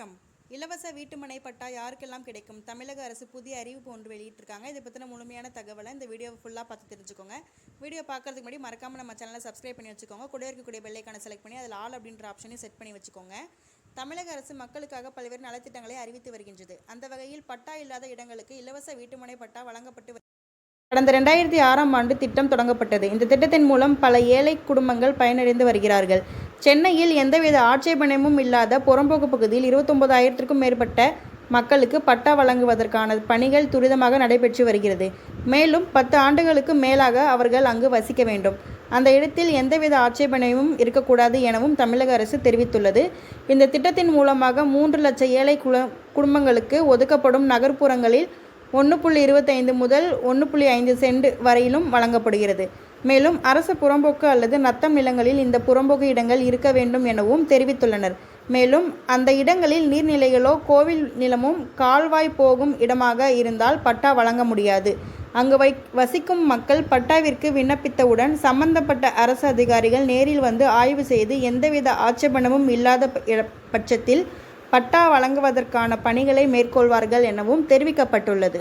வணக்கம். இலவச வீட்டுமனை பட்டா யாருக்கெல்லாம் கிடைக்கும்? தமிழக அரசு புதிய அறிவிப்பு ஒன்று வெளியிட்டிருக்காங்க. இதை பற்றின முழுமையான தகவலை இந்த வீடியோவை ஃபுல்லாக பார்த்து தெரிஞ்சுக்கோங்க. வீடியோ பார்க்கறதுக்கு முன்னாடி மறக்காமல் நம்ம சேனலை சப்ஸ்கிரைப் பண்ணி வச்சுக்கோங்க. கூட இருக்கக்கூடிய பெல்லைக்கான செலக்ட் பண்ணி அதில் ஆல் அப்படின்ற ஆப்ஷனையும் செட் பண்ணி வச்சுக்கோங்க. தமிழக அரசு மக்களுக்காக பல்வேறு நலத்திட்டங்களை அறிவித்து வருகின்றது. அந்த வகையில் பட்டா இல்லாத இடங்களுக்கு இலவச வீட்டுமனை பட்டா வழங்கப்பட்டு கடந்த ரெண்டாயிரத்தி ஆறாம் ஆண்டு திட்டம் தொடங்கப்பட்டது. இந்த திட்டத்தின் மூலம் பல ஏழை குடும்பங்கள் பயனடைந்து வருகிறார்கள். சென்னையில் எந்தவித ஆட்சேபனையும் இல்லாத புறம்போக்கு பகுதியில் இருபத்தொன்பதாயிரத்திற்கும் மேற்பட்ட மக்களுக்கு பட்டா வழங்குவதற்கான பணிகள் துரிதமாக நடைபெற்று வருகிறது. மேலும் பத்து ஆண்டுகளுக்கு மேலாக அவர்கள் அங்கு வசிக்க வேண்டும். அந்த இடத்தில் எந்தவித ஆட்சேபனையும் இருக்கக்கூடாது எனவும் தமிழக அரசு தெரிவித்துள்ளது. இந்த திட்டத்தின் மூலமாக மூன்று லட்சம் ஏழை குல குடும்பங்களுக்கு ஒதுக்கப்படும் நகர்ப்புறங்களில் ஒன்று புள்ளி இருபத்தைந்து முதல் ஒன்று புள்ளி ஐந்து சென்ட் வரையிலும் வழங்கப்படுகிறது. மேலும் அரசு புறம்போக்கு அல்லது நத்தம் நிலங்களில் இந்த புறம்போக்கு இடங்கள் இருக்க வேண்டும் எனவும் தெரிவித்துள்ளனர். மேலும் அந்த இடங்களில் நீர்நிலைகளோ கோவில் நிலமும் கால்வாய் போகும் இடமாக இருந்தால் பட்டா வழங்க முடியாது. அங்கு வை வசிக்கும் மக்கள் பட்டாவிற்கு விண்ணப்பித்தவுடன் சம்பந்தப்பட்ட அரசு அதிகாரிகள் நேரில் வந்து ஆய்வு செய்து எந்தவித ஆட்சேபனமும் இல்லாத பட்சத்தில் பட்டா வழங்குவதற்கான பணிகளை மேற்கொள்வார்கள் எனவும் தெரிவிக்கப்பட்டுள்ளது.